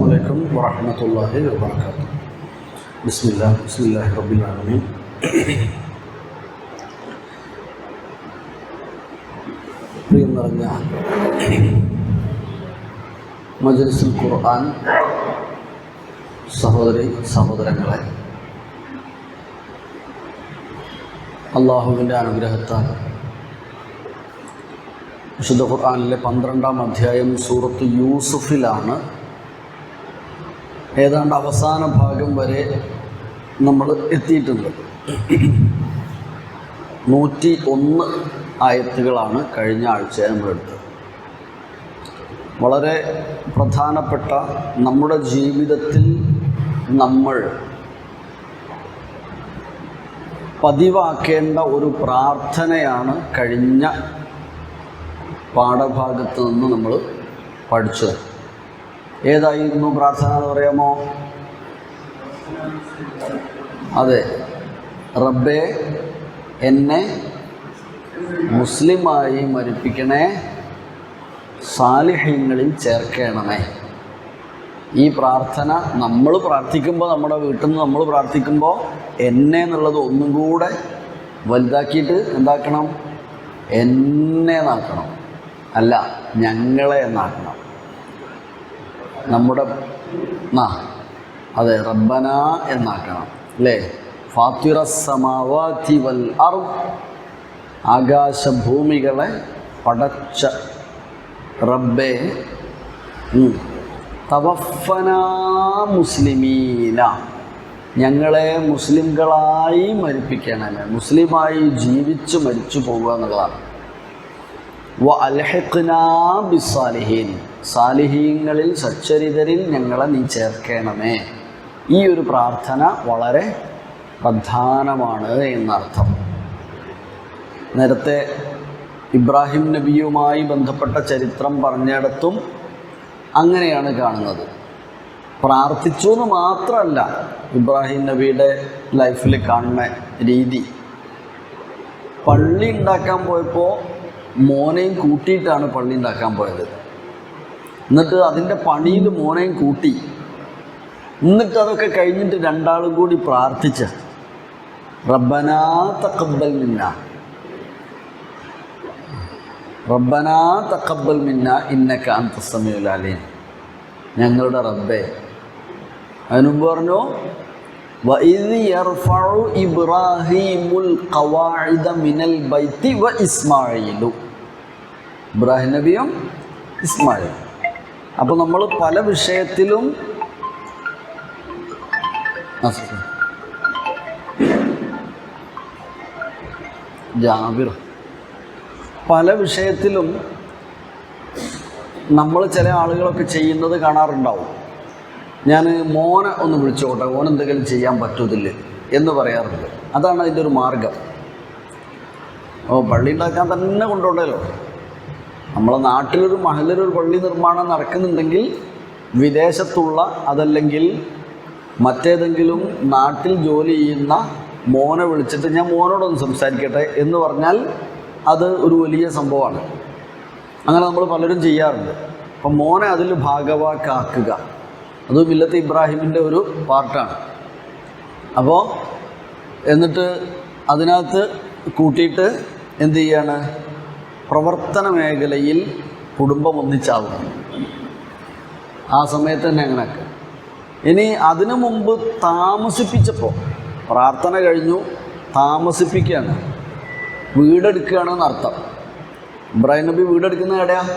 عليكم ورحمة الله وبركاته بسم الله بسم الله رب العالمين പ്രിയം നിറഞ്ഞ മജലിസുൽ ഖുർആൻ സഹോദരി സഹോദരങ്ങളെ അള്ളാഹുവിൻ്റെ അനുഗ്രഹത്താൽ വിശുദ്ധ ഖുർആനിലെ പന്ത്രണ്ടാം അധ്യായം സൂറത്ത് യൂസുഫിലാണ് ഏതാണ്ട് അവസാന ഭാഗം വരെ നമ്മൾ എത്തിയിട്ടുണ്ട്. നൂറ്റി ഒന്ന് ആയത്തുകളാണ് കഴിഞ്ഞ ആഴ്ച നമ്മളെടുത്തത് വളരെ പ്രധാനപ്പെട്ട നമ്മുടെ ജീവിതത്തിൽ നമ്മൾ പതിവാക്കേണ്ട ഒരു പ്രാർത്ഥനയാണ് കഴിഞ്ഞ പാഠഭാഗത്ത് നിന്ന് നമ്മൾ പഠിച്ചത്. ഏതായിരുന്നു പ്രാർത്ഥന എന്ന് പറയാമോ? അതെ. റബ്ബെ എന്നെ മുസ്ലിമായി മരിപ്പിക്കണേ സാലിഹ്യങ്ങളിൽ ചേർക്കണമേ. ഈ പ്രാർത്ഥന നമ്മൾ പ്രാർത്ഥിക്കുമ്പോൾ നമ്മുടെ വീട്ടിൽ നിന്ന് നമ്മൾ പ്രാർത്ഥിക്കുമ്പോൾ എന്നെ എന്നുള്ളത് ഒന്നും കൂടെ വലുതാക്കിയിട്ട് എന്താക്കണം? എന്നെ എന്നാക്കണം. അല്ല ഞങ്ങളെ എന്നാക്കണം. നമ്മുടെ നാ അതെ റബ്ബന എന്നാക്കണം അല്ലേ ഫാത്തിറ സമാവാതി വൽ അർ ആകാശഭൂമികളെ പടച്ച റബ്ബെ. തവഫന മുസ്ലിമീന ഞങ്ങളെ മുസ്ലിംകളായി മരിപ്പിക്കണമേ മുസ്ലിമായി ജീവിച്ച് മരിച്ചു പോകുക എന്നുള്ളതാണ് സാലിഹീങ്ങളിൽ സച്ചരിതരിൽ ഞങ്ങളെ നീ ചേർക്കണമേ. ഈ ഒരു പ്രാർത്ഥന വളരെ പ്രധാനമാണ് എന്നർത്ഥം. നേരത്തെ ഇബ്രാഹിം നബിയുമായി ബന്ധപ്പെട്ട ചരിത്രം പറഞ്ഞിടത്തും അങ്ങനെയാണ് കാണുന്നത്. പ്രാർത്ഥിച്ചു എന്ന് മാത്രമല്ല ഇബ്രാഹിം നബിയുടെ ലൈഫിൽ കാണുന്ന രീതി. പള്ളി ഉണ്ടാക്കാൻ പോയപ്പോൾ മോനെയും കൂട്ടിയിട്ടാണ് പള്ളി ഉണ്ടാക്കാൻ പോയത്. എന്നിട്ട് അതിന്റെ പണിയിൽ മോനെയും കൂട്ടി. എന്നിട്ട് അതൊക്കെ കഴിഞ്ഞിട്ട് രണ്ടാളും കൂടി പ്രാർത്ഥിച്ച റബ്ബനാ തക്കബൽ മിന്ന റബ്ബനാ തക്കബൽ മിന്ന ഇന്നക്ക അന്തസ്സമയുലാലീൻ ഞങ്ങളുടെ റബ്ബെ അതിനുമ്പ് പറഞ്ഞു? ഇബ്രാഹിമുൽ മിനൽ ബൈത്തി വ ഇസ്മായിലു ഇബ്രാഹിം നബിയും ഇസ്മായിൽ അപ്പോൾ നമ്മൾ പല വിഷയത്തിലും ജാബിർ. പല വിഷയത്തിലും നമ്മൾ ചില ആളുകളൊക്കെ ചെയ്യുന്നത് കാണാറുണ്ടാവും. ഞാൻ മോനെ ഒന്ന് വിളിച്ചോട്ടെ മോൻ എന്തെങ്കിലും ചെയ്യാൻ പറ്റത്തില്ലേ എന്ന് പറയാറുണ്ട്. അതാണ് അതിന്റെ ഒരു മാർഗം. ഓ പള്ളി ഉണ്ടാക്കാൻ തന്നെ കൊണ്ടുപോകണ്ടല്ലോ. നമ്മളെ നാട്ടിലൊരു മഹലിലൊരു പള്ളി നിർമ്മാണം നടക്കുന്നുണ്ടെങ്കിൽ വിദേശത്തുള്ള അതല്ലെങ്കിൽ മറ്റേതെങ്കിലും നാട്ടിൽ ജോലി ചെയ്യുന്ന മോനെ വിളിച്ചിട്ട് ഞാൻ മോനോടൊന്ന് സംസാരിക്കട്ടെ എന്ന് പറഞ്ഞാൽ അത് ഒരു വലിയ സംഭവമാണ്. അങ്ങനെ നമ്മൾ പലരും ചെയ്യാറുണ്ട്. അപ്പം മോനെ അതിൽ ഭാഗവാക്കാക്കുക. അത് മില്ലത്ത് ഇബ്രാഹിമിന്റെ ഒരു പാർട്ടാണ്. അപ്പോൾ എന്നിട്ട് അതിനകത്ത് കൂട്ടിയിട്ട് എന്ത് ചെയ്യാണ്? പ്രവർത്തന മേഖലയിൽ കുടുംബം ഒന്നിച്ചാവും ആ സമയത്ത് തന്നെ അങ്ങനെയൊക്കെ. ഇനി അതിനു മുമ്പ് താമസിപ്പിച്ചപ്പോൾ പ്രാർത്ഥന കഴിഞ്ഞു താമസിപ്പിക്കുകയാണ്. വീടെടുക്കുകയാണെന്ന് അർത്ഥം. ഇബ്രാഹിം നബി വീടെടുക്കുന്ന എവിടെയാണ്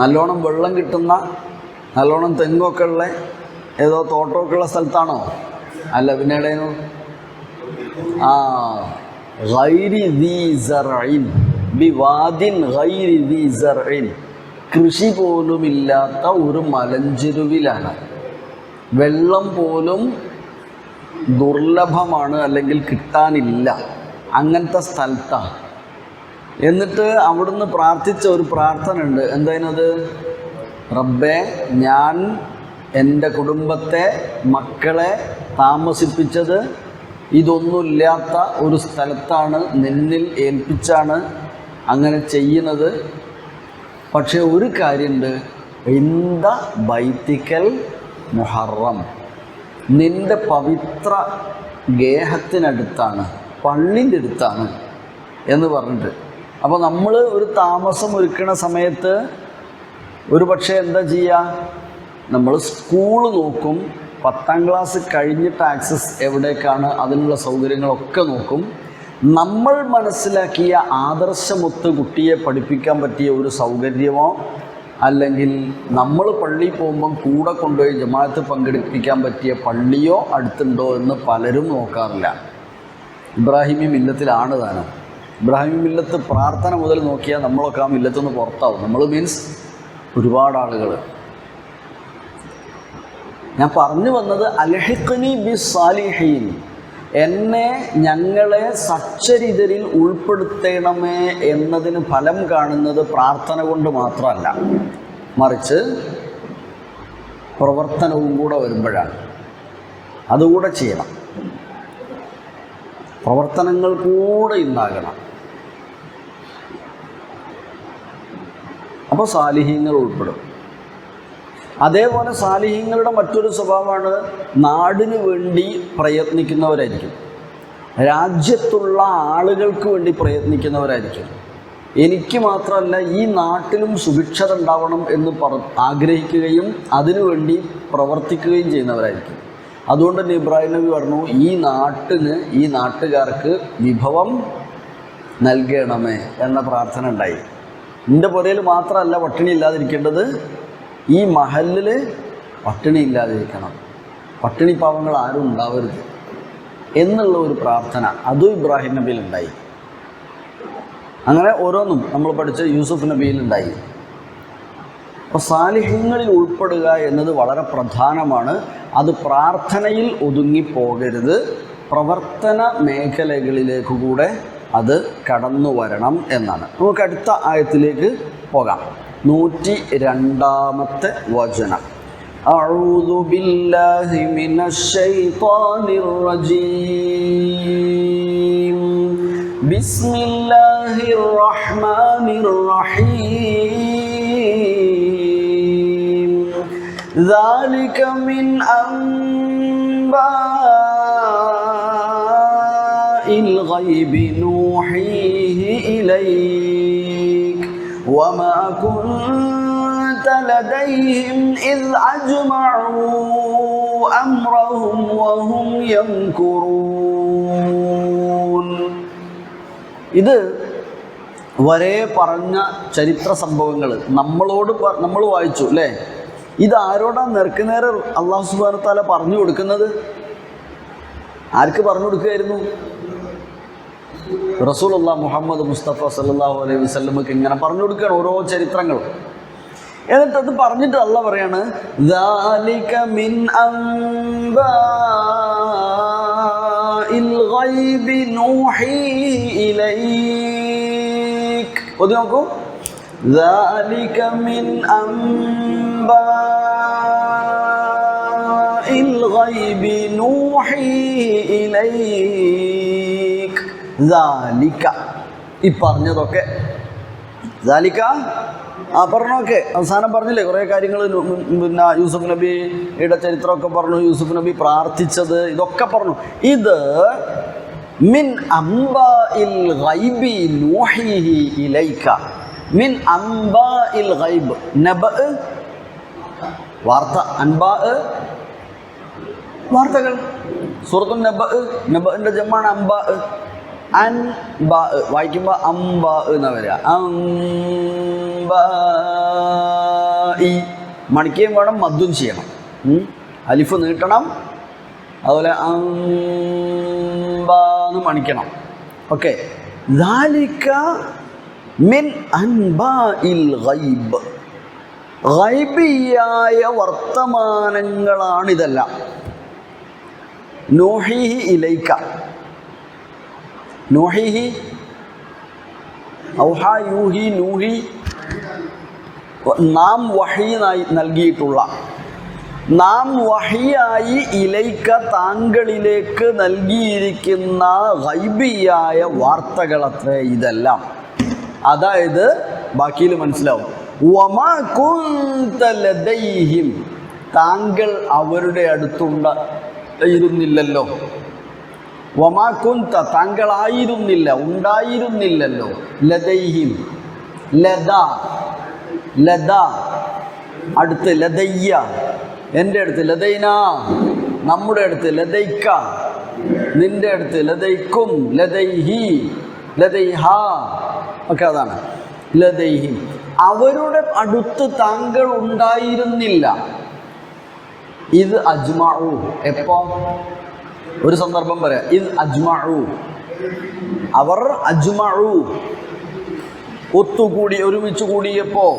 നല്ലോണം വെള്ളം കിട്ടുന്ന നല്ലോണം തെങ്ങൊക്കെ ഉള്ള ഏതോ തോട്ടമൊക്കെ ഉള്ള സ്ഥലത്താണോ? അല്ല പിന്നെ എവിടെയായിരുന്നു? ആ ഗൈരി കൃഷി പോലുമില്ലാത്ത ഒരു മലഞ്ചെരുവിലാണ്. വെള്ളം പോലും ദുർലഭമാണ് അല്ലെങ്കിൽ കിട്ടാനില്ല. അങ്ങനത്തെ സ്ഥലത്താണ്. എന്നിട്ട് അവിടുന്ന് പ്രാർത്ഥിച്ച ഒരു പ്രാർത്ഥന ഉണ്ട് എന്തായത് റബ്ബെ ഞാൻ എന്റെ കുടുംബത്തെ മക്കളെ താമസിപ്പിച്ചത് ഇതൊന്നുമില്ലാത്ത ഒരു സ്ഥലത്താണ് നിന്നിൽ ഏൽപ്പിച്ചാണ് അങ്ങനെ ചെയ്യുന്നത്. പക്ഷേ ഒരു കാര്യമുണ്ട്. ഇന്ത ബൈത്തിക്കൽ മുഹറം. നിന്റെ പവിത്ര ഗേഹത്തിനടുത്താണ് പള്ളിന്റെ അടുത്താണ് എന്ന് പറഞ്ഞിട്ട്. അപ്പോൾ നമ്മൾ ഒരു താമസം ഒരുക്കണ സമയത്ത് ഒരു പക്ഷേ എന്താ ചെയ്യുക നമ്മൾ സ്കൂൾ നോക്കും പത്താം ക്ലാസ് കഴിഞ്ഞിട്ട് ആക്സസ് എവിടേക്കാണ് അതിനുള്ള സൗകര്യങ്ങളൊക്കെ നോക്കും. നമ്മൾ മനസ്സിലാക്കിയ ആദർശമൊത്ത് കുട്ടിയെ പഠിപ്പിക്കാൻ പറ്റിയ ഒരു സൗകര്യമോ അല്ലെങ്കിൽ നമ്മൾ പള്ളിയിൽ പോകുമ്പം കൂടെ കൊണ്ടുപോയി ജമാഅത്ത് പങ്കെടുപ്പിക്കാൻ പറ്റിയ പള്ളിയോ അടുത്തുണ്ടോ എന്ന് പലരും നോക്കാറില്ല. ഇബ്രാഹിമി മില്ലത്തിലാണ് താനും ഇബ്രാഹിമി മില്ലത്ത് പ്രാർത്ഥന മുതൽ നോക്കിയാൽ നമ്മളൊക്കെ ആ മില്ലത്തുനിന്ന് പുറത്താവും. നമ്മൾ മീൻസ് ഒരുപാട് ആളുകൾ ഞാൻ പറഞ്ഞു വന്നത് അൽഹിഖ്നി ബി സാലിഹീൻ എന്നെ ഞങ്ങളെ സച്ചരിതരിൽ ഉൾപ്പെടുത്തണമേ എന്നതിന് ഫലം കാണുന്നത് പ്രാർത്ഥന കൊണ്ട് മാത്രമല്ല. മറിച്ച് പ്രവർത്തനവും കൂടെ വരുമ്പോഴാണ്. അതുകൂടെ ചെയ്യണം. പ്രവർത്തനങ്ങൾ കൂടെ ഉണ്ടാകണം. അപ്പോൾ സാലിഹീങ്ങൾ ഉൾപ്പെടും. അതേപോലെ സാലിഹീങ്ങളുടെ മറ്റൊരു സ്വഭാവമാണ് നാടിനു വേണ്ടി പ്രയത്നിക്കുന്നവരായിരിക്കും. രാജ്യത്തുള്ള ആളുകൾക്ക് വേണ്ടി പ്രയത്നിക്കുന്നവരായിരിക്കും. എനിക്ക് മാത്രമല്ല ഈ നാട്ടിലും സുഭിക്ഷത ഉണ്ടാവണം എന്ന് പറ ആഗ്രഹിക്കുകയും അതിനുവേണ്ടി പ്രവർത്തിക്കുകയും ചെയ്യുന്നവരായിരിക്കും. അതുകൊണ്ട് തന്നെ ഇബ്രാഹിം നബി പറഞ്ഞു ഈ നാട്ടിന് ഈ നാട്ടുകാർക്ക് വിഭവം നൽകണമേ എന്ന പ്രാർത്ഥന ഉണ്ടായി. എന്റെ പുരയിൽ മാത്രമല്ല പട്ടിണി ഇല്ലാതിരിക്കേണ്ടത് ഈ മഹലിൽ പട്ടിണി ഇല്ലാതിരിക്കണം. പട്ടിണി പാവങ്ങൾ ആരും ഉണ്ടാവരുത് എന്നുള്ള ഒരു പ്രാർത്ഥന അതും ഇബ്രാഹിം നബിയിൽ ഉണ്ടായി. അങ്ങനെ ഓരോന്നും നമ്മൾ പഠിച്ച യൂസുഫ് നബിയിൽ ഉണ്ടായി. അപ്പോൾ സാലിഹ്യങ്ങളിൽ ഉൾപ്പെടുക എന്നത് വളരെ പ്രധാനമാണ്. അത് പ്രാർത്ഥനയിൽ ഒതുങ്ങിപ്പോകരുത് പ്രവർത്തന മേഖലകളിലേക്ക് കൂടെ അത് കടന്നു വരണം എന്നാണ് നമുക്ക് അടുത്ത ആയത്തിലേക്ക് പോകാം നൂറ്റി രണ്ടാമത്തെ വചനം أعوذ بالله من الشيطان الرجيم بسم الله الرحمن الرحيم ذلك من أنباء الغيب نوحيه إليك وما كنت لديهم إذ أجمعوا أمرهم وهم يمكرون ഇത് വരെ പറഞ്ഞ ചരിത്ര സംഭവങ്ങൾ നമ്മളോട് പ- നമ്മൾ വായിച്ചു അല്ലേ ഇത് ആരോടാ നേർക്കുനേരെ അള്ളാഹു സുബാനത്താല പറഞ്ഞു കൊടുക്കുന്നത് ആർക്ക് പറഞ്ഞു കൊടുക്കുകയായിരുന്നു റസൂലുള്ള മുഹമ്മദ് മുസ്തഫ സല്ലല്ലാഹു അലൈഹി വസല്ലമക്ക് ഇങ്ങനെ പറഞ്ഞു കൊടുക്കുകയാണ് ഓരോ ചരിത്രങ്ങളും എന്നിട്ട് അത് പറഞ്ഞിട്ട് അല്ല പറയാണ് ذَلِكَ مِنْ أَنْبَاءِ الْغَيْبِ نُوحِيهِ إِلَيْكَ ഒന്ന് നോക്കൂ ذَلِكَ مِنْ أَنْبَاءِ الْغَيْبِ نُوحِيهِ إِلَيْكَ ജാലിക്ക ഈ പറഞ്ഞതൊക്കെ. ജാലിക്ക ആ പറഞ്ഞൊക്കെ. അവസാനം പറഞ്ഞില്ലേ കുറേ കാര്യങ്ങൾ പിന്നെ യൂസുഫ് നബിയുടെ ചരിത്രമൊക്കെ പറഞ്ഞു യൂസുഫ് നബി പ്രാർത്ഥിച്ചത് ഇതൊക്കെ പറഞ്ഞു. ഇത് മിൻ അംബാഇൽ ഗൈബി നൂഹിഹി ഇലൈക. മിൻ അംബാഇൽ ഗൈബ്. നബ വാർത്ത. അൻബാ വാർത്തകൾ. സൂറത്തുൽ നബ നബിന്റെ ജമ്മാണ് അംബാ അൻബ ബ വായിക്കുമ്പോൾ അംബ എന്നാ വരിക. അംബ ഈ മണിക്കുകയും വേണം മദ്ദും ചെയ്യണം. അലിഫ് നീട്ടണം. അതുപോലെ അംബാന്ന് മണിക്കണം. ഓക്കെ. മിൻ അൻബാ ഇൽ ഗൈബ്. ഗൈബിയായ വർത്തമാനങ്ങളാണിതെല്ലാം. നോഹി ഇലൈക്ക. നോഹിഹി ഔഹ യൂഹി നൂഹി നാം വഹീനായി നൽകിയിട്ടുള്ള നാം വഹിയായി ഇലൈക്ക താങ്കളിലേക്ക് നൽകിയിരിക്കുന്ന ഗൈബിയായ വാർത്തകളത്രേ ഇതെല്ലാം. അതായത് ബാക്കിയിൽ മനസ്സിലാവും. താങ്കൾ അവരുടെ അടുത്തുണ്ടായിരുന്നില്ലല്ലോ വമാ കുന്ത താങ്കളായിരുന്നില്ല ഉണ്ടായിരുന്നില്ലല്ലോ. ലതൈഹിം. ലത. ലത. അടുത്ത് ലതയ്യ. എന്റെ അടുത്ത് ലതൈന. നമ്മുടെ അടുത്ത് ലതൈക്ക. നിന്റെ അടുത്ത് ലതൈക്കും. ലതൈഹി. ലതൈഹ. ഒക്കെ അതാണ്. ലതൈഹി. അവരുടെ അടുത്ത് താങ്കൾ ഉണ്ടായിരുന്നില്ല. ഇത് അജ്മാവു എപ്പോ? ഒരു സന്ദർഭം പറയാം. ഇത് അജ്മഉ. അവർ അജ്മഉ. ഒത്തുകൂടി ഒരുമിച്ച് കൂടിയപ്പോ.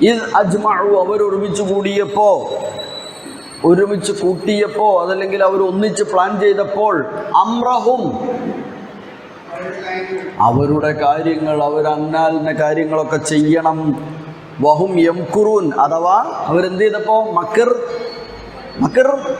ഇത് അജ്മഉ അവർ ഒരുമിച്ച് കൂടിയപ്പോ. ഒരുമിച്ച് കൂട്ടിയപ്പോ അതല്ലെങ്കിൽ അവർ ഒന്നിച്ച് പ്ലാൻ ചെയ്തപ്പോൾ അമ്രഹും. അവരുടെ കാര്യങ്ങൾ അവർ അന്നാലിന്റെ കാര്യങ്ങളൊക്കെ ചെയ്യണം. വഹും യംകുറൂൻ അഥവാ അവരെന്ത് ചെയ്തപ്പോ? മക്കർ മക്കർ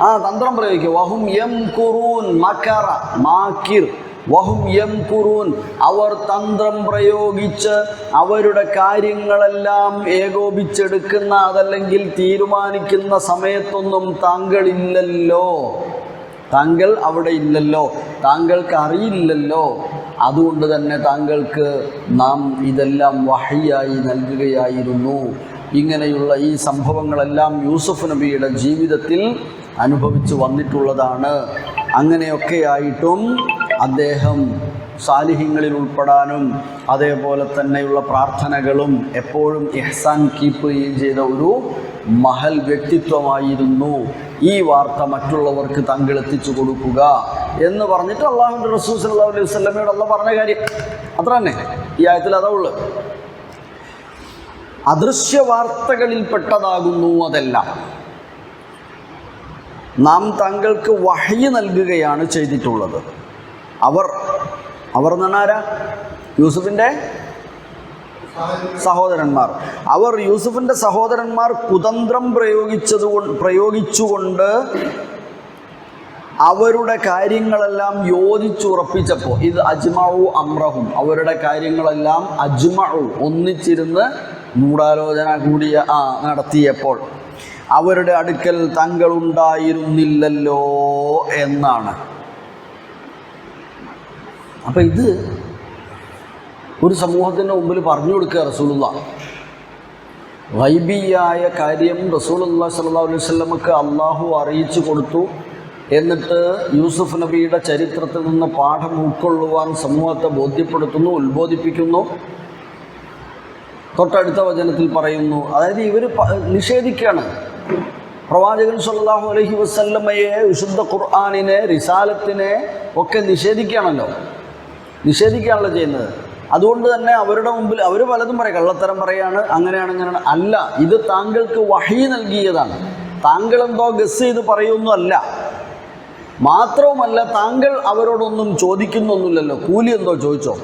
ആ തന്ത്രം പ്രയോഗിക്കുക. വഹും എം കുറൂൻ മക്കറ മാക്കിർ. വഹും എം കുറൂൻ അവർ തന്ത്രം പ്രയോഗിച്ച് അവരുടെ കാര്യങ്ങളെല്ലാം ഏകോപിച്ചെടുക്കുന്ന അതല്ലെങ്കിൽ തീരുമാനിക്കുന്ന സമയത്തൊന്നും താങ്കളില്ലല്ലോ. താങ്കൾ അവിടെ ഇല്ലല്ലോ. താങ്കൾക്ക് അറിയില്ലല്ലോ. അതുകൊണ്ട് തന്നെ താങ്കൾക്ക് നാം ഇതെല്ലാം വഹിയായി നൽകുകയായിരുന്നു. ഇങ്ങനെയുള്ള ഈ സംഭവങ്ങളെല്ലാം യൂസുഫ് നബിയുടെ ജീവിതത്തിൽ അനുഭവിച്ചു വന്നിട്ടുള്ളതാണ്. അങ്ങനെയൊക്കെ ആയിട്ടും അദ്ദേഹം സാലിഹ്യങ്ങളിൽ ഉൾപ്പെടാനും അതേപോലെ തന്നെയുള്ള പ്രാർത്ഥനകളും എപ്പോഴും എഹ്സാൻ കീപ്പ് ചെയ്ത ഒരു മഹൽ വ്യക്തിത്വമായിരുന്നു. ഈ വാർത്ത മറ്റുള്ളവർക്ക് താങ്കൾ എത്തിച്ചു കൊടുക്കുക എന്ന് പറഞ്ഞിട്ട് അള്ളാഹുന്റെ റസൂൽ സല്ലല്ലാഹു അലൈഹി വസല്ലമയോട് അള്ള പറഞ്ഞ കാര്യം അത്ര തന്നെ. ഈ ആയത്തിൽ അതാ ഉള്ളു. അദൃശ്യ വാർത്തകളിൽപ്പെട്ടതാകുന്നു അതെല്ലാം. നാം താങ്കൾക്ക് വഹി നൽകുകയാണ് ചെയ്തിട്ടുള്ളത്. അവർ അവർ എന്ന് പറഞ്ഞാൽ ആരാ? യൂസുഫിന്റെ സഹോദരന്മാർ. അവർ യൂസുഫിന്റെ സഹോദരന്മാർ കുതന്ത്രം പ്രയോഗിച്ചത് പ്രയോഗിച്ചുകൊണ്ട് അവരുടെ കാര്യങ്ങളെല്ലാം യോജിച്ചുറപ്പിച്ചപ്പോൾ ഇത് അജ്മഉ അമ്രഹും അവരുടെ കാര്യങ്ങളെല്ലാം അജ്മഉ ഒന്നിച്ചിരുന്ന് ഗൂഢാലോചന കൂടിയ ആ നടത്തിയപ്പോൾ അവരുടെ അടുക്കൽ തങ്ങൾ ഉണ്ടായിരുന്നില്ലല്ലോ എന്നാണ്. അപ്പം ഇത് ഒരു സമൂഹത്തിന്റെ മുമ്പിൽ പറഞ്ഞു കൊടുക്കുക റസൂലുള്ള. വൈബിയായ കാര്യം റസൂലുള്ള സല്ലാ അലൈഹി സ്വലമക്ക് അള്ളാഹു അറിയിച്ചു കൊടുത്തു. എന്നിട്ട് യൂസുഫ് നബിയുടെ ചരിത്രത്തിൽ നിന്ന് പാഠം ഉൾക്കൊള്ളുവാൻ സമൂഹത്തെ ബോധ്യപ്പെടുത്തുന്നു ഉത്ബോധിപ്പിക്കുന്നു. തൊട്ടടുത്ത വചനത്തിൽ പറയുന്നു. അതായത് ഇവർ നിഷേധിക്കുകയാണ്. പ്രവാചകൻ സല്ലല്ലാഹു അലഹി വസ്ല്ലമ്മയെ വിശുദ്ധ ഖുർആാനിനെ റിസാലത്തിനെ ഒക്കെ നിഷേധിക്കുകയാണല്ലോ. നിഷേധിക്കുകയാണല്ലോ ചെയ്യുന്നത്. അതുകൊണ്ട് തന്നെ അവരുടെ മുമ്പിൽ അവർ പലതും പറയും കള്ളത്തരം പറയാണ് അങ്ങനെയാണ് ഇങ്ങനെയാണ്. അല്ല ഇത് താങ്കൾക്ക് വഹി നൽകിയതാണ്. താങ്കൾ എന്തോ ഗസ് ചെയ്ത് പറയുന്നല്ല മാത്രവുമല്ല താങ്കൾ അവരോടൊന്നും ചോദിക്കുന്നൊന്നുമില്ലല്ലോ. കൂലി എന്തോ ചോദിച്ചോ?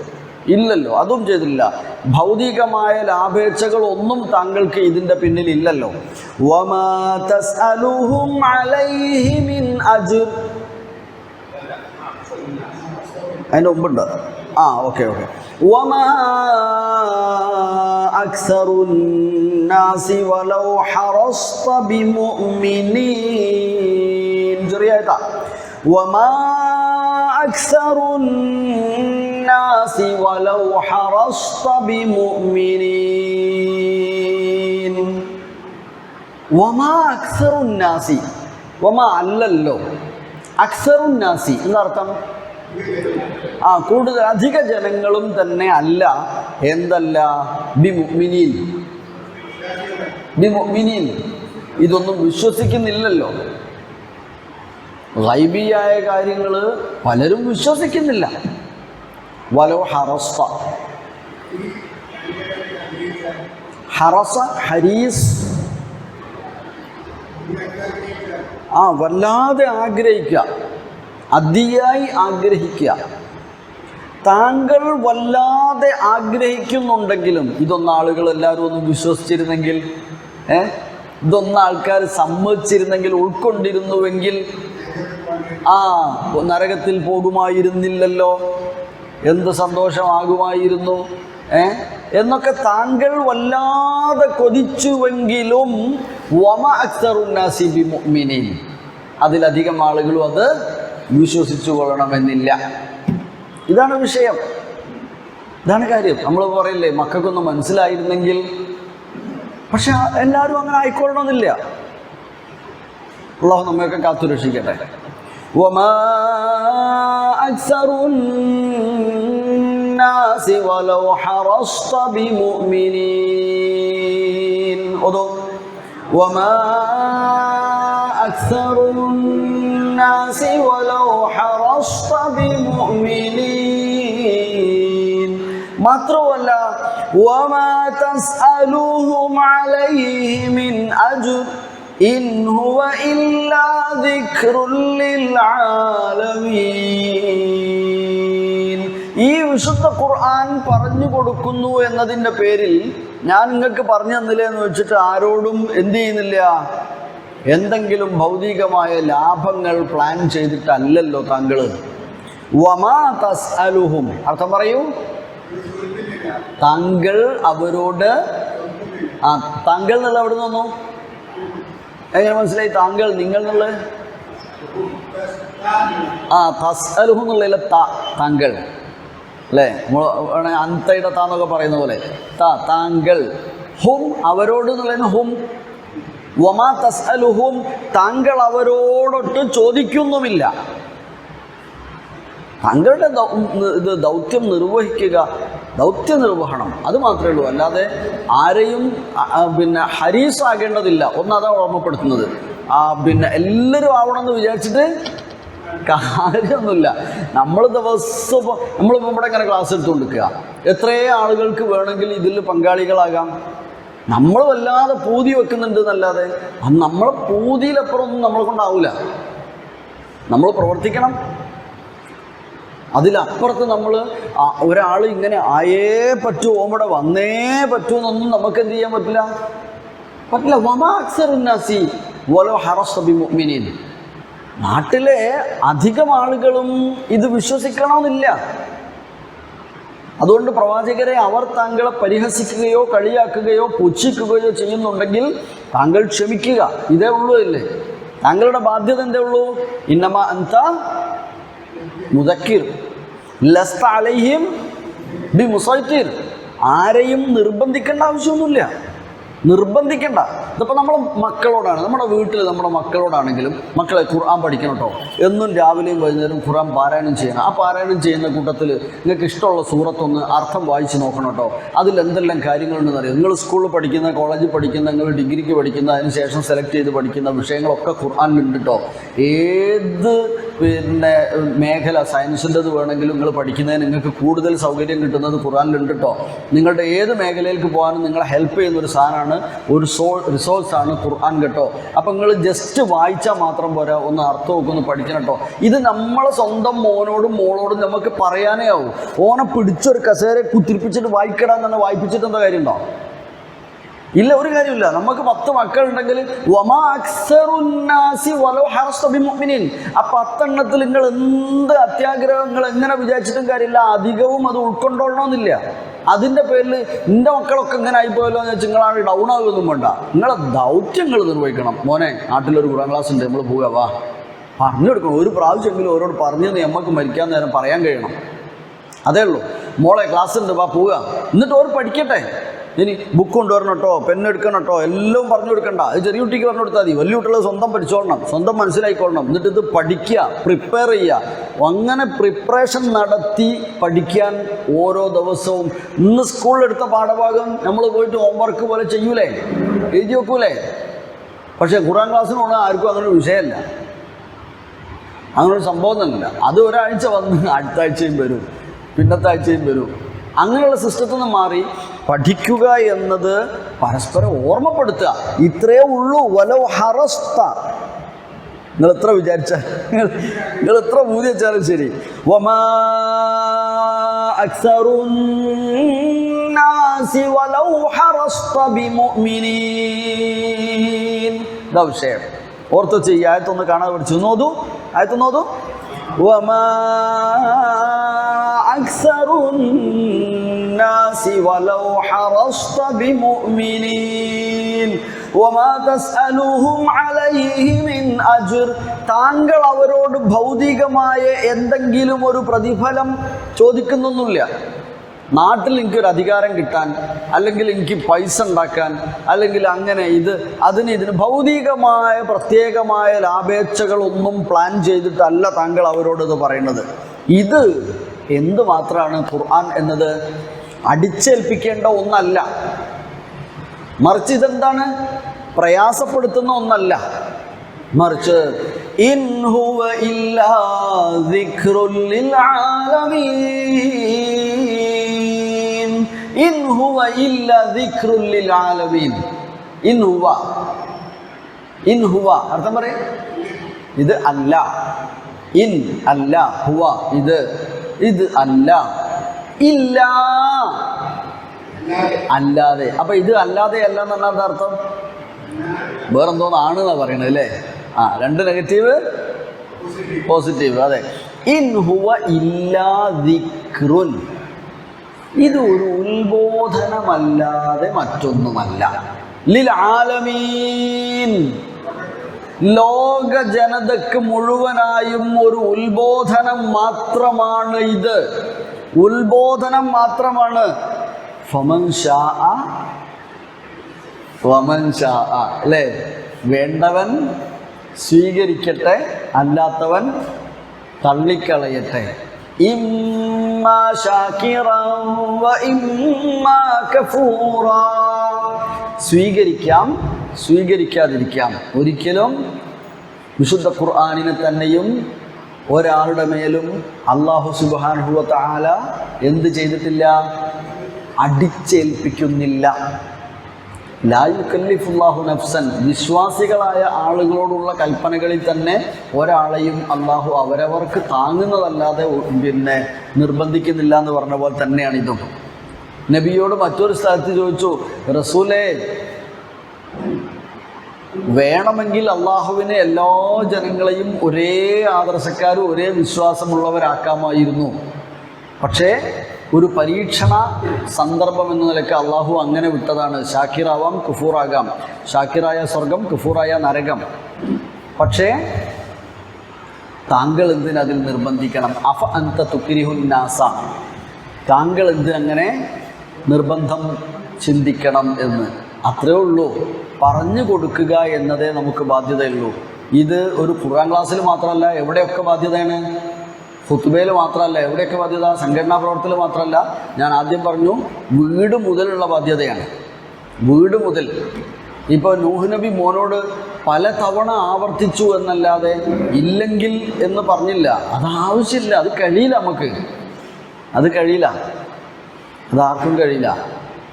ഇല്ലല്ലോ അതും ചെയ്തില്ല. ഭൗതികമായ ലാഭേച്ഛകൾ ഒന്നും താങ്കൾക്ക് ഇതിന്റെ പിന്നിൽ ഇല്ലല്ലോ. അതിന്റെ മുമ്പുണ്ട്. ആ ഓക്കെ ഓക്കെ. ചെറിയായിട്ടാ الناس ولو حرصت بمؤمنين وما أكثر الناس وما അല്ലല്ലോ അക്സറുന്നാസി എന്നർത്ഥം ആ കൂടുതൽ അധിക ജനങ്ങളും തന്നെ അല്ല എന്തല്ല ബിമുഅ്മിനീൻ ബിമുഅ്മിനീൻ ഇതൊന്നും വിശ്വസിക്കുന്നില്ലല്ലോ ഗൈബിയായ കാര്യങ്ങൾ പലരും വിശ്വസിക്കുന്നില്ല വലോ ഹറസ ഹറസ ഹരീസ്. ആ വല്ലാതെ ആഗ്രഹിക്കുക. അതിയായി ആഗ്രഹിക്കുക. താങ്കൾ വല്ലാതെ ആഗ്രഹിക്കുന്നുണ്ടെങ്കിലും ഇതൊന്നും ആളുകൾ എല്ലാവരും ഒന്ന് വിശ്വസിച്ചിരുന്നെങ്കിൽ ഏ? ഇതൊന്നും ആൾക്കാർ സമ്മതിച്ചിരുന്നെങ്കിൽ ഉൾക്കൊണ്ടിരുന്നുവെങ്കിൽ ആ നരകത്തിൽ പോകുമായിരുന്നില്ലല്ലോ. എന്ത് സന്തോഷമാകുമായിരുന്നു? ഏ? എന്നൊക്കെ താങ്കൾ വല്ലാതെ കൊതിച്ചുവെങ്കിലും വമ അക്സറുന്നാസി ബിമുഅ്മിനീൻ. അതിലധികം ആളുകളും അത് വിശ്വസിച്ചു കൊള്ളണമെന്നില്ല ഇതാണ് വിഷയം. ഇതാണ് കാര്യം. നമ്മൾ പറയില്ലേ മക്കൾക്കൊന്ന് മനസ്സിലായിരുന്നെങ്കിൽ. പക്ഷെ എല്ലാവരും അങ്ങനെ ആയിക്കൊള്ളണമെന്നില്ല. അള്ളാഹു നമ്മയൊക്കെ കാത്തു രക്ഷിക്കട്ടെ وما أكثر الناس ولو حرصت بمؤمنين. وما أكثر الناس ولو حرصت بمؤمنين. ما ولا وما تسألهم عليه من أجر. إن هو إلا ذكر للعالمين ഈ വിശുദ്ധ ഖുർആൻ പറഞ്ഞു കൊടുക്കുന്നു എന്നതിൻ്റെ പേരിൽ ഞാൻ നിങ്ങൾക്ക് പറഞ്ഞു തന്നില്ല എന്ന് വെച്ചിട്ട് ആരോടും എന്ത് ചെയ്യുന്നില്ല എന്തെങ്കിലും ഭൗതികമായ ലാഭങ്ങൾ പ്ലാൻ ചെയ്തിട്ടല്ലല്ലോ താങ്കൾ വമാ തസ് അലുഹും അർത്ഥം പറയൂ താങ്കൾ അവരോട് ആ താങ്കൾ എന്നുള്ള എവിടെ നിന്നു എങ്ങനെ മനസ്സിലായി. താങ്കൾ നിങ്ങൾ എന്നുള്ളത് ആ തസ് അലുഹു ത താങ്കൾ. അല്ലേ? നമ്മൾ അന്തയുടെ താന്നൊക്കെ പറയുന്ന പോലെ. ത താങ്കൾ. ഹും അവരോട് എന്നുള്ളതിന് ഹും. വമാ തസ് അലുഹും താങ്കൾ അവരോടൊട്ട് ചോദിക്കുന്നുമില്ല. താങ്കളുടെ ഇത് ദൗത്യം നിർവഹിക്കുക ദൗത്യ നിർവഹണം അത് മാത്രമേ ഉള്ളൂ. അല്ലാതെ ആരെയും പിന്നെ ഹരീസ് ആകേണ്ടതില്ല ഒന്ന് അതാണ് ഓർമ്മപ്പെടുത്തുന്നത്. ആ പിന്നെ എല്ലാവരും എന്ന് വിചാരിച്ചിട്ട് കാര്യമൊന്നുമില്ല. നമ്മൾ ദിവസം നമ്മളിപ്പോൾ ഇവിടെ ഇങ്ങനെ ക്ലാസ് എടുത്തുകൊണ്ടിരിക്കുക. എത്രയോ ആളുകൾക്ക് വേണമെങ്കിൽ ഇതിൽ പങ്കാളികളാകാം? നമ്മൾ വല്ലാതെ പൂതി വെക്കുന്നുണ്ട് എന്നല്ലാതെ നമ്മളെ പൂതിയിലപ്പുറം ഒന്നും നമ്മളെ കൊണ്ടാവില്ല. നമ്മൾ പ്രവർത്തിക്കണം. അതിലപ്പുറത്ത് നമ്മൾ ഒരാൾ ഇങ്ങനെ ആയേ പറ്റൂ ഓമടെ വന്നേ പറ്റൂ എന്നൊന്നും നമുക്ക് എന്ത് ചെയ്യാൻ പറ്റില്ല? പറ്റില്ല. വമാക്സറുന്നാസി വലോ ഹറസ്ബി മുഅ്മിനീൻ. നാട്ടിലെ അധികം ആളുകളും ഇത് വിശ്വസിക്കണമെന്നില്ല. അതുകൊണ്ട് പ്രവാചകരെ അവർ താങ്കളെ പരിഹസിക്കുകയോ കളിയാക്കുകയോ പുച്ഛിക്കുകയോ ചെയ്യുന്നുണ്ടെങ്കിൽ താങ്കൾ ക്ഷമിക്കുക. ഇതേ ഉള്ളൂ അല്ലേ? താങ്കളുടെ ബാധ്യത എന്തേ ഉള്ളൂ? ഇന്നമ അന്ത മുദക്കിർ. ലസ്ത അലൈഹിം ബി മുസൈത്തിർ ആരെയും നിർബന്ധിക്കേണ്ട ആവശ്യമൊന്നുമില്ല. നിർബന്ധിക്കണ്ട. ഇതിപ്പോൾ നമ്മൾ മക്കളോടാണ് നമ്മുടെ വീട്ടിൽ നമ്മുടെ മക്കളോടാണെങ്കിലും മക്കളെ ഖുർആൻ പഠിക്കണം കേട്ടോ എന്നും രാവിലെയും വൈകുന്നേരം ഖുർആൻ പാരായണം ചെയ്യണം. ആ പാരായണം ചെയ്യുന്ന കൂട്ടത്തിൽ നിങ്ങൾക്ക് ഇഷ്ടമുള്ള സൂറത്തൊന്ന് അർത്ഥം വായിച്ച് നോക്കണം കേട്ടോ അതിൽ എന്തെല്ലാം കാര്യങ്ങളുണ്ടെന്ന് അറിയാം. നിങ്ങൾ സ്കൂളിൽ പഠിക്കുന്ന കോളേജിൽ പഠിക്കുന്ന നിങ്ങൾ ഡിഗ്രിക്ക് പഠിക്കുന്ന അതിനുശേഷം സെലക്ട് ചെയ്ത് പഠിക്കുന്ന വിഷയങ്ങളൊക്കെ ഖുർആനിലുണ്ട് കേട്ടോ ഏത് പിന്നെ മേഖല സയൻസിന്റെത് വേണമെങ്കിലും നിങ്ങൾ പഠിക്കുന്നതിന് നിങ്ങൾക്ക് കൂടുതൽ സൗകര്യം കിട്ടുന്നത് ഖുർആാനിലുണ്ട് കേട്ടോ നിങ്ങളുടെ ഏത് മേഖലയിലേക്ക് പോകാനും നിങ്ങളെ ഹെൽപ്പ് ചെയ്യുന്ന ഒരു സാധനമാണ് ഒരു സോ റിസോഴ്സാണ് ഖുർആൻ കേട്ടോ. അപ്പം നിങ്ങൾ ജസ്റ്റ് വായിച്ചാൽ മാത്രം പോരാ ഒന്ന് അർത്ഥമൊക്കെ ഒന്ന് പഠിക്കണം കേട്ടോ. ഇത് നമ്മളെ സ്വന്തം മോനോടും മോളോടും നമുക്ക് പറയാനേ ആവും. ഓനെ പിടിച്ചൊരു കസേര കുത്തിരിപ്പിച്ചിട്ട് വായിക്കടാൻ തന്നെ വായിപ്പിച്ചിട്ട് എന്താ കാര്യമുണ്ടോ? ഇല്ല ഒരു കാര്യമില്ല നമുക്ക് പത്ത് മക്കളുണ്ടെങ്കിൽ. ആ പത്തെണ്ണത്തിൽ നിങ്ങൾ എന്ത് അത്യാഗ്രഹങ്ങൾ എങ്ങനെ വിചാരിച്ചിട്ടും കാര്യമില്ല. അധികവും അത് ഉൾക്കൊണ്ടോളണമെന്നില്ല അതിന്റെ പേരിൽ എന്റെ മക്കളൊക്കെ ഇങ്ങനെ ആയിപ്പോയല്ലോ എന്ന് വെച്ചാൽ നിങ്ങളാണ് ഡൗൺ ആകുമൊന്നും വേണ്ട. നിങ്ങളെ ദൗത്യങ്ങൾ നിർവഹിക്കണം. മോനെ നാട്ടിലൊരു കുറാം ക്ലാസ് ഉണ്ട് നമ്മൾ പോവുക വാ. പറഞ്ഞു കൊടുക്കണം ഒരു പ്രാവശ്യമെങ്കിലും ഓരോട് പറഞ്ഞു നമുക്ക് മരിക്കാൻ നേരം പറയാൻ കഴിയണം. അതേ ഉള്ളൂ. മോളെ ക്ലാസ് ഉണ്ട് വാ പോവുക. എന്നിട്ട് ഓർ പഠിക്കട്ടെ. ഇനി ബുക്ക് കൊണ്ടുവരണം കേട്ടോ പെണ്ണെടുക്കണം കേട്ടോ എല്ലാം പറഞ്ഞു കൊടുക്കണ്ട. അത് ചെറിയ കുട്ടിക്ക് പറഞ്ഞു കൊടുത്താൽ മതി. വലിയ കുട്ടികൾ സ്വന്തം പഠിച്ചോളണം സ്വന്തം മനസ്സിലായിക്കൊള്ളണം എന്നിട്ട് ഇത് പഠിക്കുക പ്രിപ്പയർ ചെയ്യുക. അങ്ങനെ പ്രിപ്പറേഷൻ നടത്തി പഠിക്കാൻ ഓരോ ദിവസവും. ഇന്ന് സ്കൂളിലെടുത്ത പാഠഭാഗം നമ്മൾ പോയിട്ട് ഹോംവർക്ക് പോലെ ചെയ്യൂലേ? എഴുതി വെക്കൂലേ? പക്ഷേ ഖുറാൻ ക്ലാസ്സിന് പോകണ ആർക്കും അങ്ങനെ വിഷയമല്ല. അങ്ങനെ ഒരു സംഭവം തന്നില്ല അത് ഒരാഴ്ച വന്ന് അടുത്ത ആഴ്ചയും വരും പിന്നത്തെ ആഴ്ചയും വരും. അങ്ങനെയുള്ള സിസ്റ്റത്തിൽ നിന്ന് മാറി പഠിക്കുക എന്നത് പരസ്പരം ഓർമ്മപ്പെടുത്തുക. ഇത്രേ ഉള്ളൂ. വലോ ഹറസ്ത. നിങ്ങൾ എത്ര വിചാരിച്ച നിങ്ങൾ എത്ര ഊതി വെച്ചാലും ശരി. വമാ അക്സറും വിഷയം. ഓർത്തു വെച്ച് ഈ ആയത്തൊന്ന് കാണാതെ പഠിച്ചു. നോതു ആയത്തൊന്നോതു വമാ أكثر الناس ولو حرصت بمؤمنين وما تسألهم عليه من أجر താങ്കൾ അവരോട് ഭൗതികമായ എന്തെങ്കിലും ഒരു പ്രതിഫലം ചോദിക്കുന്നൊന്നുമില്ല നാട്ടിൽ എനിക്കൊരു അധികാരം കിട്ടാൻ അല്ലെങ്കിൽ എനിക്ക് പൈസ ഉണ്ടാക്കാൻ അല്ലെങ്കിൽ അങ്ങനെ ഇത് അതിന് ഇതിന് ഭൗതികമായ പ്രത്യേകമായ ലാഭേച്ഛകളൊന്നും പ്ലാൻ ചെയ്തിട്ടല്ല താങ്കൾ അവരോട് ഇത് പറയുന്നത് ഇത് എന്ത് മാത്രമാണ് ഖുർആൻ എന്നത് അടിച്ചേൽപ്പിക്കേണ്ട ഒന്നല്ല. മറിച്ച് ഇതെന്താണ്? പ്രയാസപ്പെടുത്തുന്ന ഒന്നല്ല. മറിച്ച് അർത്ഥം പറയും. ഇത് അല്ല. ഇൻ അല്ല ഹുവ. ഇത് ഇത് അല്ല. ഇല്ല. അല്ലാതെ. അപ്പൊ ഇത് അല്ലാതെ അല്ല എന്ന് പറഞ്ഞാൽ എന്താ അർത്ഥം? വേറെന്തോന്ന് ആണ് എന്നാ പറയണത് അല്ലേ? ആ രണ്ട് നെഗറ്റീവ് പോസിറ്റീവ് അതെ. ഇൻ ഹുവ ഇല്ലാ ദിക്റുൻ. ഇത് ഒരു ഉത്ബോധനമല്ലാതെ മറ്റൊന്നുമല്ല. ലിൽ ആലമീൻ. ലോക ജനതക്ക് മുഴുവനായും ഒരു ഉത്ബോധനം മാത്രമാണ് ഇത്. ഉത്ബോധനം മാത്രമാണ്. ഫമൻ ഷാ വമൻ ഷാ അല്ലേ? വേണ്ടവൻ സ്വീകരിക്കട്ടെ അല്ലാത്തവൻ തള്ളിക്കളയട്ടെ. ഇമ്മാ വ ഇമ്മാ കഫൂറാ. സ്വീകരിക്കാം സ്വീകരിക്കാതിരിക്കാം. ഒരിക്കലും വിശുദ്ധ ഖുർആാനിനെ തന്നെയും ഒരാളുടെ മേലും അള്ളാഹു സുബാൻഹുവ താല എന്ത് ചെയ്തിട്ടില്ല? അടിച്ചേൽപ്പിക്കുന്നില്ല. ലായുക്കല്ലിഫുല്ലാഹു നഫ്സൻ. വിശ്വാസികളായ ആളുകളോടുള്ള കൽപ്പനകളിൽ തന്നെ ഒരാളെയും അള്ളാഹു അവരവർക്ക് താങ്ങുന്നതല്ലാതെ പിന്നെ നിർബന്ധിക്കുന്നില്ല എന്ന് പറഞ്ഞ പോലെ തന്നെയാണ് ഇതും. നബിയോട് മറ്റൊരു സ്ഥലത്ത് ചോദിച്ചു റസൂലേ വേണമെങ്കിൽ അള്ളാഹുവിനെ എല്ലാ ജനങ്ങളെയും ഒരേ ആദർശക്കാരും ഒരേ വിശ്വാസമുള്ളവരാക്കാമായിരുന്നു. പക്ഷേ ഒരു പരീക്ഷണ സന്ദർഭം എന്ന നിലയ്ക്ക് അള്ളാഹു അങ്ങനെ വിട്ടതാണ്. ഷാക്കിറാവാം കുഫൂറാകാം. ഷാക്കിറായ സ്വർഗം കുഫൂറായ നരകം. പക്ഷേ താങ്കൾ എന്തിനതിൽ നിർബന്ധിക്കണം? അഫ അന്ത തുക്കിരിഹുന്നാസ താങ്കൾ എന്ത് അങ്ങനെ നിർബന്ധം ചിന്തിക്കണം എന്ന്. അത്രേ ഉള്ളൂ. പറഞ്ഞു കൊടുക്കുക എന്നതേ നമുക്ക് ബാധ്യതയുള്ളൂ. ഇത് ഒരു ഖുർആൻ ക്ലാസ്സിൽ മാത്രമല്ല എവിടെയൊക്കെ ബാധ്യതയാണ്? ഫുത്തുബയിൽ മാത്രമല്ല എവിടെയൊക്കെ ബാധ്യത? സംഘടനാ പ്രവർത്തനത്തിൽ മാത്രമല്ല ഞാൻ ആദ്യം പറഞ്ഞു വീട് മുതലുള്ള ബാധ്യതയാണ്. വീട് മുതൽ. ഇപ്പോൾ നൂഹ്നബി മോനോട് പല തവണ ആവർത്തിച്ചു എന്നല്ലാതെ ഇല്ലെങ്കിൽ എന്ന് പറഞ്ഞില്ല. അത് ആവശ്യമില്ല. അത് കഴിയില്ല നമുക്ക്. അത് കഴിയില്ല. അത് ആർക്കും കഴിയില്ല.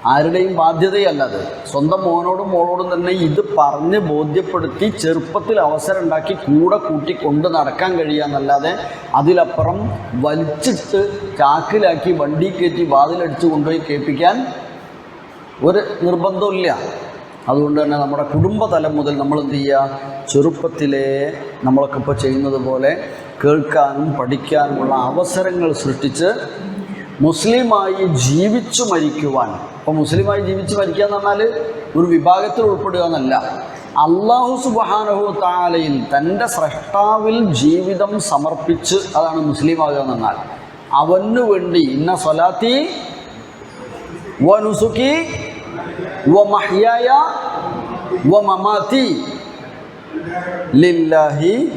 ആരുടെയും ബാധ്യതയല്ല അത്. സ്വന്തം മോനോടും മോളോടും തന്നെ ഇത് പറഞ്ഞ് ബോധ്യപ്പെടുത്തി ചെറുപ്പത്തിൽ അവസരം ഉണ്ടാക്കി കൂടെ കൂട്ടി കൊണ്ട് നടക്കാൻ കഴിയുക എന്നല്ലാതെ അതിലപ്പുറം വലിച്ചിട്ട് ചാക്കിലാക്കി വണ്ടി കയറ്റി വാതിലടിച്ച് കൊണ്ടുപോയി കേൾപ്പിക്കാൻ ഒരു നിർബന്ധമില്ല അതുകൊണ്ട് തന്നെ നമ്മുടെ കുടുംബതലം മുതൽ നമ്മൾ എന്ത് ചെയ്യുക? ചെറുപ്പത്തിലെ നമ്മളൊക്കെ ഇപ്പോൾ ചെയ്യുന്നത് പോലെ കേൾക്കാനും പഠിക്കാനുമുള്ള അവസരങ്ങൾ സൃഷ്ടിച്ച് മുസ്ലിമായി ജീവിച്ചു മരിക്കുവാൻ. അപ്പോൾ മുസ്ലിമായി ജീവിച്ചു മരിക്കുക എന്ന് പറഞ്ഞാൽ ഒരു വിഭാഗത്തിൽ ഉൾപ്പെടുക എന്നല്ല. അള്ളാഹു സുബാനഹു താലയിൽ തന്റെ സ്രഷ്ടാവിൽ ജീവിതം സമർപ്പിച്ച് അതാണ് മുസ്ലിം ആകുക എന്നാൽ അവന് വേണ്ടി ഇന്ന സ്വലാത്തി വനുസുഖി വ മഹ്യായ വ വമമാതി ലില്ലാഹി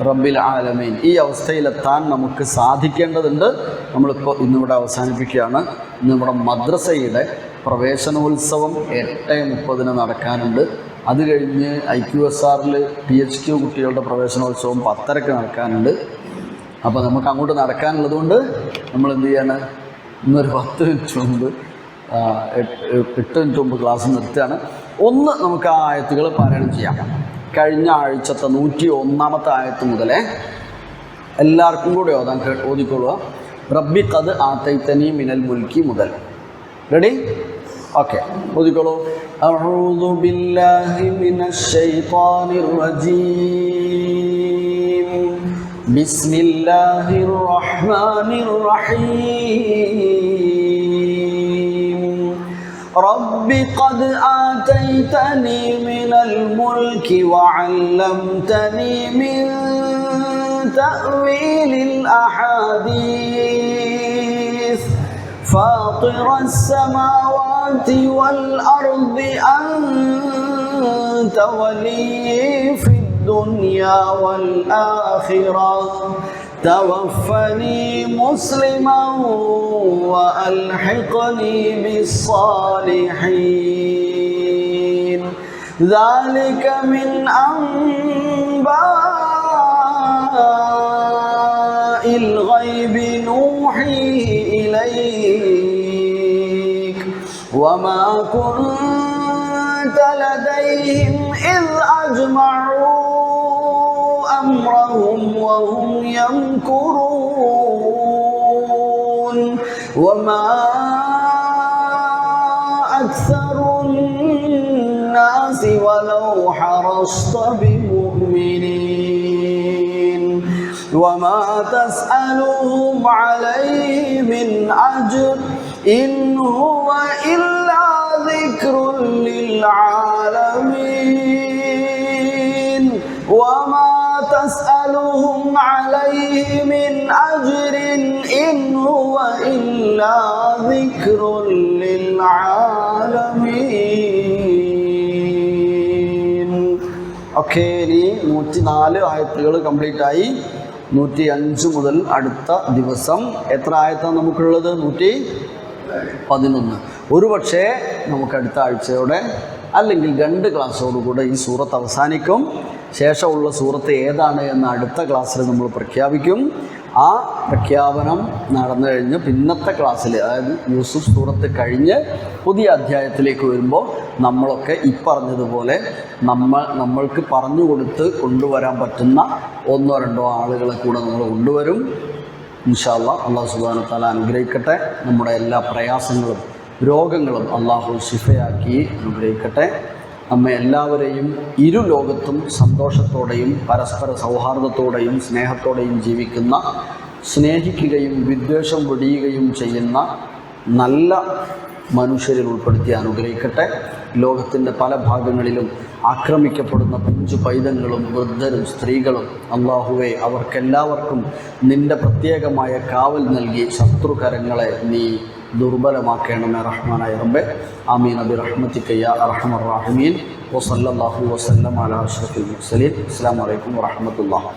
റബ്ബിൽ ആലമീൻ. ഈ അവസ്ഥയിലെത്താൻ നമുക്ക് സാധിക്കേണ്ടതുണ്ട്. നമ്മളിപ്പോൾ ഇന്നിവിടെ അവസാനിപ്പിക്കുകയാണ്. ഇന്ന് നമ്മുടെ മദ്രസയുടെ പ്രവേശനോത്സവം എട്ട് മുപ്പതിന് നടക്കാനുണ്ട്. അത് കഴിഞ്ഞ് ഐ ക്യു എസ് ആറിൽ പി എച്ച് ക്യു കുട്ടികളുടെ പ്രവേശനോത്സവം പത്തരക്ക് നടക്കാനുണ്ട്. അപ്പോൾ നമുക്ക് അങ്ങോട്ട് നടക്കാനുള്ളത് കൊണ്ട് നമ്മൾ എന്ത് ചെയ്യാണ്? ഇന്നൊരു പത്ത് മിനിറ്റ് മുമ്പ് എട്ട് മിനിറ്റ് മുമ്പ് ക്ലാസ് നിർത്തുകയാണ്. ഒന്ന് നമുക്ക് ആ ആയത്തുകൾ പാരായണം ചെയ്യാം. കഴിഞ്ഞ ആഴ്ചത്തെ നൂറ്റി ഒന്നാമത്തെ ആയത്ത് മുതലേ എല്ലാവർക്കും കൂടി ഓതാൻ കേ ഓതിക്കൊള്ളുക റബ്ബി കത് ആത്തൈത്തനി മിനൽ മുൽക്കി മുതൽ റെഡി ഓക്കെ ഓതിക്കോളൂ أعوذ بالله من الشيطان الرجيم بسم الله الرحمن الرحيم رب قد آتيتني من الملك وعلمتني من تأويل الأحاديث. فاطر السماوات والأرض أنت ولي في الدنيا والآخرة. توفني مسلما وألحقني بالصالحين. ذلك من أنباء الغيب نوحيه إليك. وما كنت لديهم إذ أجمعوا أمرهم وهم يمكرون. وما أكثر الناس ولو حرصت بمؤمنين. وما تسألهم عليه من أجر إن هو إلا ذكر للعالمين. وما تسألهم عليه من أجر إن هو إلا ذكر للعالمين ഓക്കെ ഇനി നൂറ്റി നാല് ആയത്തുകൾ കംപ്ലീറ്റ് ആയി നൂറ്റി അഞ്ച് മുതൽ അടുത്ത ദിവസം എത്ര ആയത്താണ് നമുക്കുള്ളത് നൂറ്റി പതിനൊന്ന് ഒരു പക്ഷേ നമുക്ക് അടുത്ത ആഴ്ചയോടെ അല്ലെങ്കിൽ രണ്ട് ക്ലാസ്സോടുകൂടെ ഈ സൂറത്ത് അവസാനിക്കും. ശേഷമുള്ള സൂറത്ത് ഏതാണ് എന്ന് അടുത്ത ക്ലാസ്സിൽ നമ്മൾ പ്രഖ്യാപിക്കും. ആ പ്രഖ്യാപനം നടന്നു കഴിഞ്ഞ് പിന്നത്തെ ക്ലാസ്സിൽ അതായത് യൂസുഫ് സൂറത്ത് കഴിഞ്ഞ് പുതിയ അധ്യായത്തിലേക്ക് വരുമ്പോൾ നമ്മളൊക്കെ ഈ പറഞ്ഞതുപോലെ നമ്മൾ നമ്മൾക്ക് പറഞ്ഞു കൊടുത്ത് കൊണ്ടുവരാൻ പറ്റുന്ന ഒന്നോ രണ്ടോ ആളുകളെ കൂടെ നമ്മൾ കൊണ്ടുവരും. ഇൻഷാല്ല അള്ളാഹു സുബാന താല അനുഗ്രഹിക്കട്ടെ. നമ്മുടെ എല്ലാ പ്രയാസങ്ങളും രോഗങ്ങളും അള്ളാഹു ശിഫയാക്കി അനുഗ്രഹിക്കട്ടെ. നമ്മെ എല്ലാവരെയും ഇരു ലോകത്തും സന്തോഷത്തോടെയും പരസ്പര സൗഹാർദ്ദത്തോടെയും സ്നേഹത്തോടെയും ജീവിക്കുന്ന സ്നേഹിക്കുകയും വിദ്വേഷം വെടിയുകയും ചെയ്യുന്ന നല്ല മനുഷ്യരിൽ ഉൾപ്പെടുത്തി അനുഗ്രഹിക്കട്ടെ. ലോകത്തിന്റെ പല ഭാഗങ്ങളിലും ആക്രമിക്കപ്പെടുന്ന പിഞ്ചു പൈതങ്ങളും വൃദ്ധരും സ്ത്രീകളും അള്ളാഹുവെ അവർക്കെല്ലാവർക്കും നിന്റെ പ്രത്യേകമായ കാവൽ നൽകി ശത്രുകരങ്ങളെ നീ ദുർബലമാക്കേണമേ റഹ്മാനായ റബ്ബെ. ആമീൻ. അബി റഹ്മത്തിക്കയ്യ അറഹമർ റാഹിമീൻ വസല്ലാഹു വസ്ലം അല അഷ്റഫുൽ മുർസലീൻ. അസ്സാം വലൈക്കും വാഹമത്തുള്ള